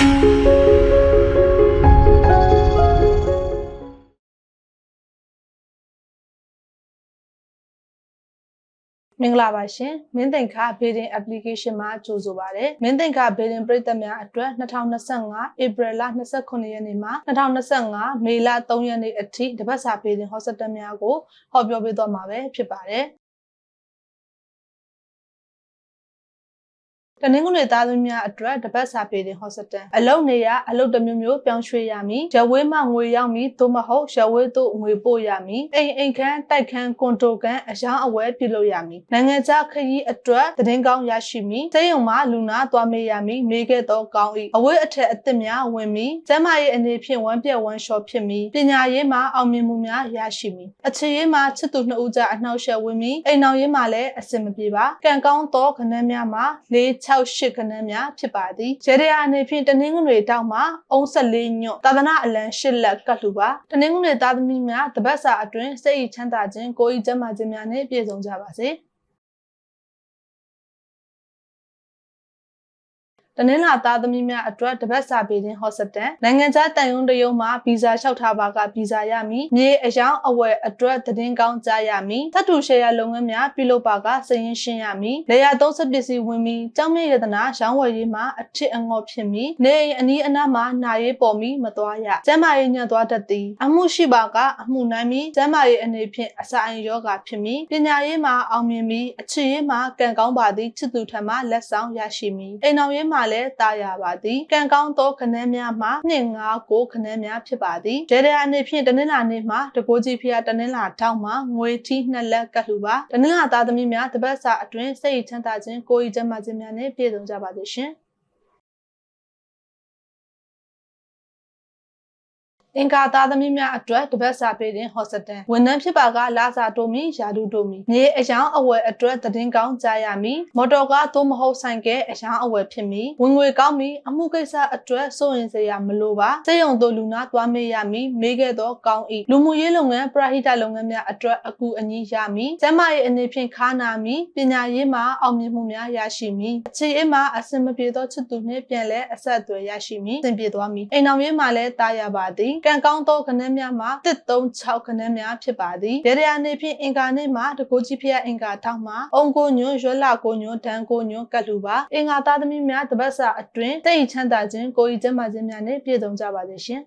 မင်္ဂလာပါရှင်မင်းသိင်္ခါ Bidding application မှာကြိုဆိုပါရစေမင်းသိင်္ခါ Bidding ပရိသတ်များအတွက်2025 April လ29ရက်နေ့မှ2025မေလ3ရက်နေ့အထိတပတ်စာ Bidding Hospital များကိုဟောပြောပေးသွားမှာပဲဖြစ်ပါတယ် တနင်္ဂနွေသားသမီးများအတွက်တပတ်စာပေတင်ဟော့စတန်အလုတ်နေရအလုတ်တစ်မျိုးမျိုးပြောင်းရွှေ့ရမည်ရဝေးမှငွေရောက်မည်သို့မဟုတ်ရဝေးသို့ငွေပို့ရမည်အိမ်အိမ်ခန်းတိုက်ခန်းကွန်တိုကန်အယောင်းအဝဲပြုလုပ်ရမည်နိုင်ငံခြားခရီးအတွက်သတင်းကောင်းရရှိမည်စိတ်ယုံမှလူနာသွားမေးရမည်မေးခဲ့သောကောင်း၏အဝေးအထက်အသစ်များဝင်မည်ကျမ်းမာရေးအနေဖြင့်ဝမ်းပြက်ဝမ်းလျှော်ဖြစ်မည်ပညာရေးမှာအောင်မြင်မှုများရရှိမည်အခြေရေးမှာချစ်သူနှစ်ဦးကြားအနှောက်အယှက်ဝင်မည်အိမ်အောင်ရေးမှာလည်းအဆင်မပြေပါကံကောင်းသောခဏန်းများမှာ၄6 8ခဏန်းများဖြစ်ပါသည်ရေတရာအနေဖြင့်တနင်္ဂနွေတောက်မှာအုံး14ညွတ်သာသနာအလံ8လက်ကတ်လူပါတနင်္ဂနွေသားသမီးများတပတ်စာအတွင်းစိတ်ဤချမ်းသာခြင်းကိုယ်ဤကျန်းမာခြင်းများနဲ့ပြည့်စုံကြပါစေ တနင်္လာသားသမီးများအတွက်တပတ်စာပေးခြင်းဟော့စတန်နိုင်ငံခြားတန်ယုံတယုံမှာဗီဇာလျှောက်ထားပါကဗီဇာရမည်မြေအယောင်အဝယ်အတွက်သတင်းကောင်းကြားရမည်သတ္တုရှယ်ယာလုပ်ငန်းများပြုလုပ်ပါကစည်ရင်းရှင်းရမည်လေယာသုံးစပစ္စည်းဝင်မည်ကြောင်းမြရတနာရောင်းဝယ်ရေးမှာအထစ်အငေါ့ဖြစ်မည်နေအိမ်အနီးအနားမှာနာရေးပေါ်မီမသွားရကျမ်းမာရေးညံ့သွားတတ်သည်အမှုရှိပါကအမှုနိုင်မည်ကျမ်းမာရေးအနေဖြင့်အစာအိမ်ယောဂဖြစ်မည်ပညာရေးမှာအောင်မြင်မည်အခြေရေးမှာကံကောင်းပါသည်ချစ်သူထံမှလက်ဆောင်ရရှိမည်အိမ်တော်ရေးမှာလည်းတာရပါသည်ကံကောင်းသောခဏန်းများမှာနှစ်ငါးကိုခဏန်းများဖြစ်ပါသည်ဒေရယာအနေဖြင့်တနင်္လာနေ့မှာတကိုးကြီးဖျားတနင်္လာထောက်မှာငွေထီးနှစ်လက်ကတ်လှူပါတနင်္လာသားသမီးများတပတ်စာအတွင်းစိတ်ချမ်းသာခြင်းကိုယ်ဤကျန်းမာခြင်းများနဲ့ပြည့်စုံကြပါစေရှင် အင်္ဂါသားသမီးများအတွက်တပတ်စာပေးတဲ့ဟော့စတန်ဝန်ထမ်းဖြစ်ပါကလာစာတိုမီယာဒူတိုမီမြေအယောင်အဝယ်အတွက်သတင်းကောင်းကြားရမည်မော်တော်ကားသို့မဟုတ်ဆိုင်ကဲအယောင်အဝယ်ဖြစ်မည်ဝင်ငွေကောင်းမီအမှုကိစ္စအတွက်စိုးရင်စရာမလိုပါစေယုံတို့လူနာသွားမေးရမည်မေးခဲ့သောကောင်းဤလူမှုရေးလုပ်ငန်းပရဟိတလုပ်ငန်းများအတွက်အကူအညီရမည်ကျန်းမာရေးအနေဖြင့်ခါနာမည်ပညာရေးမှာအောင်မြင်မှုများရရှိမည်အခြေအမှာအစင်မပြေသောချစ်သူနှင့်ပြန်လဲအဆက်အသွယ်ရရှိမည်သင်ပြေသွားမည်အိမ်တော်ရေးမှာလည်းတားရပါသည်ကံကောင်းသောခဏန်းများမှာ136ခဏန်းများဖြစ်ပါသည်ရေရယာနေဖြင့်အင်္ဂါနေ့မှာတကိုကြီးဖျက်အင်္ဂါထောက်မှာအုံကိုညွန့်ရွက်လာကိုညွန့်ဒန်ကိုညွန့်ကတ်လူပါအင်္ဂါသားသမီးများတပတ်စာအတွင်းတိတ်ချမ်းသာခြင်းကိုယ်ဤကျန်းမာခြင်းများနဲ့ပြည့်စုံကြပါစေရှင်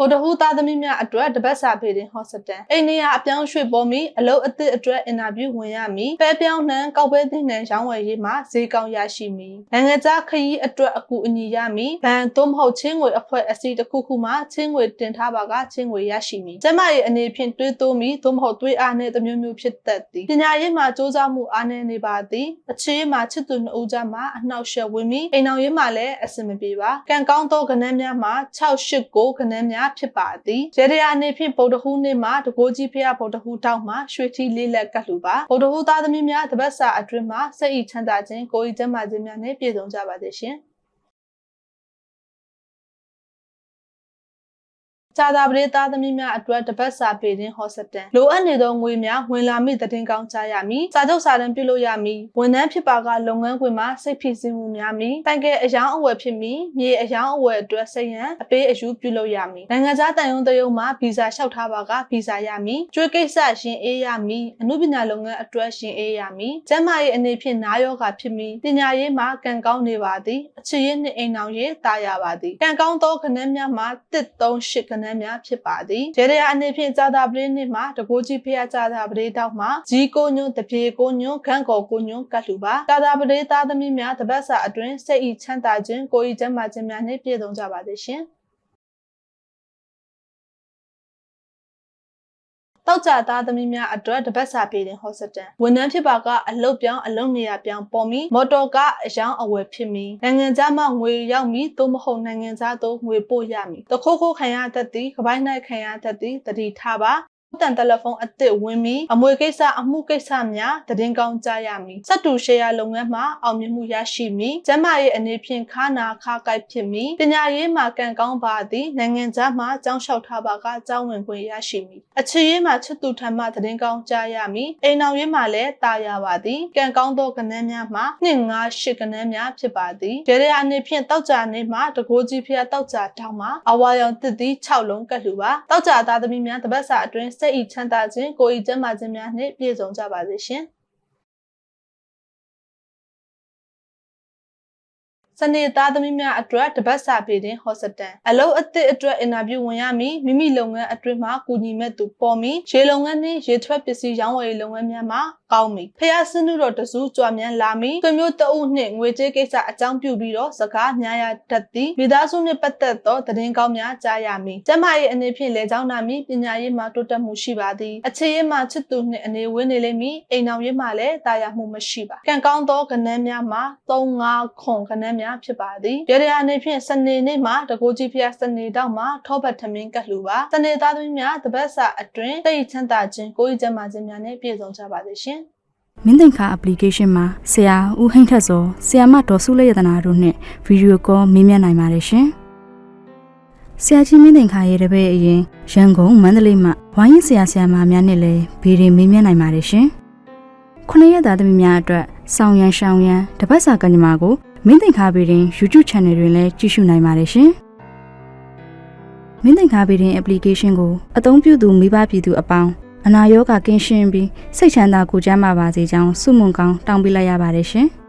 ဗုဒ္ဓဟူသားသမီးများအတွက်တပတ်စာဖေးတင်ဟော့စတန်အိန္ဒိယအပြောင်းရွှေ့ပေါ်မီအလုပ်အသစ်အတွက်အင်တာဗျူးဝင်ရမည်ပဲပြောင်းနှံကောက်ပဲသည့်နှံရောင်းဝယ်ရေးမှာဈေးကောင်းရရှိမည်နိုင်ငံခြားခရီးအတွက်အကူအညီရမည်ဘဏ်သို့မဟုတ်ချင်းငွေအဖွဲ့အစည်းတစ်ခုခုမှချင်းငွေတင်ထားပါကချင်းငွေရရှိမည်ကျမရဲ့အနေဖြင့်တွေးတိုးမည်သို့မဟုတ်တွေးအားနှင့်တမျိုးမျိုးဖြစ်တတ်သည်ပညာရေးမှာစ조사မှုအားနည်းနေပါသည်အခြေမှာချစ်သူနှစ်ဦးကြားမှာအနှောက်အယှက်ဝင်မည်အိမ်အောင်ရေးမှာလည်းအဆင်မပြေပါကံကောင်းသောကဏ္ဍများမှာ6 8ကိုကဏ္ဍများဖြစ်ပါသည်ရေတရာအနေဖြင့်ဗုဒ္ဓဟူးနေ့မှာတကိုးကြီးဖျားဗုဒ္ဓဟူးတောက်မှာရွှေထီးလေးလက်ကတ်လူပါဗုဒ္ဓဟူးသားသမီးများတပတ်စာအတွင်းမှာစိတ်ဤချမ်းသာခြင်းကိုယ်ဤကျန်းမာခြင်းများနဲ့ပြည့်စုံကြပါစေရှင် စာသာပရိသတ်သမီးများအတွက်တပတ်စာပေတင်ဟောစတန်လိုအပ်နေသောငွေများဝင်လာမိတဲ့တင်ကောင်းကြရမည်စာချုပ်စာတမ်းပြုလုပ်ရမည်ဝန်ထမ်းဖြစ်ပါကလုပ်ငန်းခွင်မှာစိတ်ဖြစ်စီမှုများမည်တိုင်ကဲအယောင်အဝယ်ဖြစ်မည်မြေအယောင်အဝယ်အတွက်စိတ်ရန်အပေးအယူပြုလုပ်ရမည်နိုင်ငံခြားတန်ယုံတယုံမှာဗီဇာလျှောက်ထားပါကဗီဇာရမည်ကျွေးကိစ္စရှင်အေးရမည်အမှုပညာလုပ်ငန်းအတွက်ရှင်အေးရမည်ကျန်းမာရေးအနေဖြင့်နားယောဂါဖြစ်မည်ပညာရေးမှာကံကောင်းနေပါသည်အခြေရေးနှင့်အိမ်အောင်ရေးတာရပါသည်ကံကောင်းသောခဏန်းများမှာ138ခဏန်းများဖြစ်ပါသည်ရေရအနေဖြင့်ဇာတာပရိနှစ်မှာတကိုးကြီးဖျားဇာတာပရိတောက်မှာဂျီကိုညွန်းတပြေကိုညွန်းခန့်ကော်ကိုညွန်းကတ်လူပါဇာတာပရိသားသမီးများတပတ်စာအတွင်းစိတ်ဤချမ်းသာခြင်းကိုယ်ဤကျန်းမာခြင်းများနှင့်ပြည့်စုံကြပါစေရှင် တောက်ကြသားသမီးများအတွက်တပတ်စာပေးတဲ့ဟော့စတန်ဝန်ထမ်းဖြစ်ပါကအလုတ်ပြောင်းအလုတ်နေရာပြောင်းပေါ်မီမော်တော်ကားအယောင်အဝယ်ဖြစ်မီနိုင်ငံခြားမှငွေရောက်မီသို့မဟုတ်နိုင်ငံခြားသို့ငွေပို့ရမည်တခိုးခိုးခံရတတ်သည်ကပိုင်း၌ခံရတတ်သည်တတိထားပါ တန်တယ်လီဖုန်းအသစ်ဝင်ပြီးအမွေကိစ္စအမှုကိစ္စများတည်င်းကောင်းကြရမည်စက်တူရှယ်ယာလုပ်ငန်းမှာအောင်မြင်မှုရရှိမည်ကျန်းမာရေးအနေဖြင့်ခါနာခါကိုက်ဖြစ်မည်ပညာရေးမှာကံကောင်းပါသည်နိုင်ငံခြားမှာကြောင်းလျှောက်ထားပါကကြောင်းဝင်ခွင့်ရရှိမည်အခြေရေးမှာချစ်သူထံမှတည်င်းကောင်းကြရမည်အိမ်အောင်ရေးမှာလည်းတာယာပါသည်ကံကောင်းသောကဏ္ဍများမှာနှစ်ငါးရှစ်ကဏ္ဍများဖြစ်ပါသည်ဒေရယာအနေဖြင့်တောက်ကြနေမှာတကိုးကြီးဖျားတောက်ကြတောင်းမှာအဝါရောင်တစ်သီး6လုံးကတ်လူပါတောက်ကြသားသမီးများတပတ်စာအတွင်းစိတ်ဤချမ်းသာခြင်းကိုယ်ဤကျန်းမာခြင်းများနှင့်ပြည့်စုံကြပါစေရှင် စနေသားသမီးများအတွက်တပတ်စာပေတင်ဟော့စတန်အလုပ်အသစ်အတွက်အင်တာဗျူးဝင်ရမည်မိမိလုပ်ငန်းအတွင်းမှာကူညီမဲ့သူပေါ်မီရေလုပ်ငန်းနှင့်ရေထွက်ပစ္စည်းရောင်းဝယ်ရေးလုပ်ငန်းများမှာကောင်းမီဖျားစနုတော်တစုကြွားမြန်လာမီသွမျိုးတအုပ်နှင့်ငွေကြေးကိစ္စအကြောင်းပြုပြီးတော့စကားများရတတ်သည်မိသားစုနှင့်ပတ်သက်သောသတင်းကောင်းများကြားရမည်ကျမရဲ့အနေဖြင့်လေကြောင်းနာမီပညာရေးမှာတိုးတက်မှုရှိပါသည်အခြေရေးမှာချစ်သူနှင့်အနေဝင်းနေလိမ့်မည်အိမ်အောင်ရေးမှာလည်းတာယာမှုမရှိပါကံကောင်းသောကဏ္ဍများမှာ3 5ခွန်ကဏ္ဍများဖြစ်ပါသည်ရရအနေဖြင့်စနေနေ့မှာတကိုကြီးဖျားစနေတောက်မှာထောပတ်ထမင်းကတ်လူပါစနေသားသမီးများတပတ်စာအတွင်းတိတ်ချမ်းသာခြင်းကိုယ်ကျန်းမာခြင်းများနဲ့ပြည့်စုံကြပါစေရှင်မင်းသင်္ခါ application မှာဆရာဦးဟိန်းထက်စောဆရာမဒေါ်စုလက်ရတနာတို့နဲ့ဗီဒီယိုကောမေးမြန်းနိုင်ပါတယ်ရှင်။ဆရာကြီးမင်းသင်္ခါရဲ့တပည့်အရင်ရန်ကုန်မန္တလေးမှာဝိုင်းရင်ဆရာဆရာမများနဲ့လည်းဗီဒီမေးမြန်းနိုင်ပါတယ်ရှင်။ခုနှစ်ရက်သားသမီးများအတွက်ဆောင်းရန်ရှောင်းရန်တပတ်စာကညမာကို မင်းသင်္ခါဗီဒီ YouTube Channel တွင်လည်းကြည့်ရှုနိုင်ပါတယ်ရှင်။မင်းသင်္ခါဗီဒီ application ကိုအသုံးပြုသူမိဘပြည်သူအပေါင်းအနာရောဂါကင်းရှင်းပြီးစိတ်ချမ်းသာကိုယ်ကျန်းမာပါစေကြောင်းဆုမွန်ကောင်းတောင်းပေးလိုက်ရပါတယ်ရှင်။